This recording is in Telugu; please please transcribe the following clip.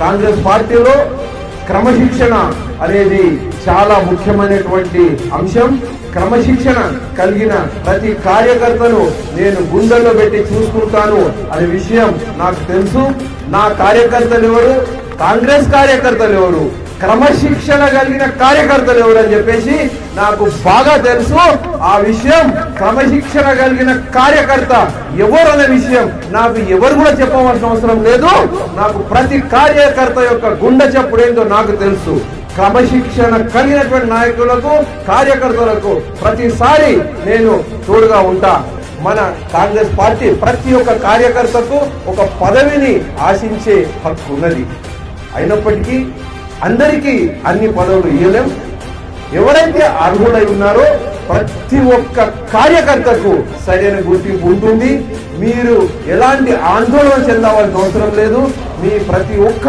కాంగ్రెస్ పార్టీలో క్రమశిక్షణ అనేది చాలా ముఖ్యమైనటువంటి అంశం. క్రమశిక్షణ కలిగిన ప్రతి కార్యకర్తను నేను గుండెల్లో పెట్టి చూసుకుంటాను అనే విషయం నాకు తెలుసు. నా కార్యకర్తలు ఎవరు? కాంగ్రెస్ కార్యకర్తలు ఎవరు? క్రమశిక్షణ కలిగిన కార్యకర్తలు ఎవరు అని చెప్పేసి నాకు బాగా తెలుసు. ఆ విషయం క్రమశిక్షణ కలిగిన కార్యకర్త ఎవరు అనే విషయం నాకు ఎవరు కూడా చెప్పవలసిన అవసరం లేదు. నాకు ప్రతి కార్యకర్త యొక్క గుండె చెప్పుడు ఏంటో నాకు తెలుసు. క్రమశిక్షణ కలిగినటువంటి నాయకులకు కార్యకర్తలకు ప్రతిసారి నేను తోడుగా ఉంటా. మన కాంగ్రెస్ పార్టీ ప్రతి ఒక్క కార్యకర్తకు ఒక పదవిని ఆశించే హక్కు ఉన్నది. అయినప్పటికీ అందరికీ అన్ని పదవులు ఇవ్వలేం ఎవరైతే అర్హులై ఉన్నారో ప్రతి ఒక్క కార్యకర్తకు సరైన గుర్తింపు ఉంటుంది. మీరు ఎలాంటి ఆందోళన చెందవలసిన అవసరం లేదు. మీ ప్రతి ఒక్క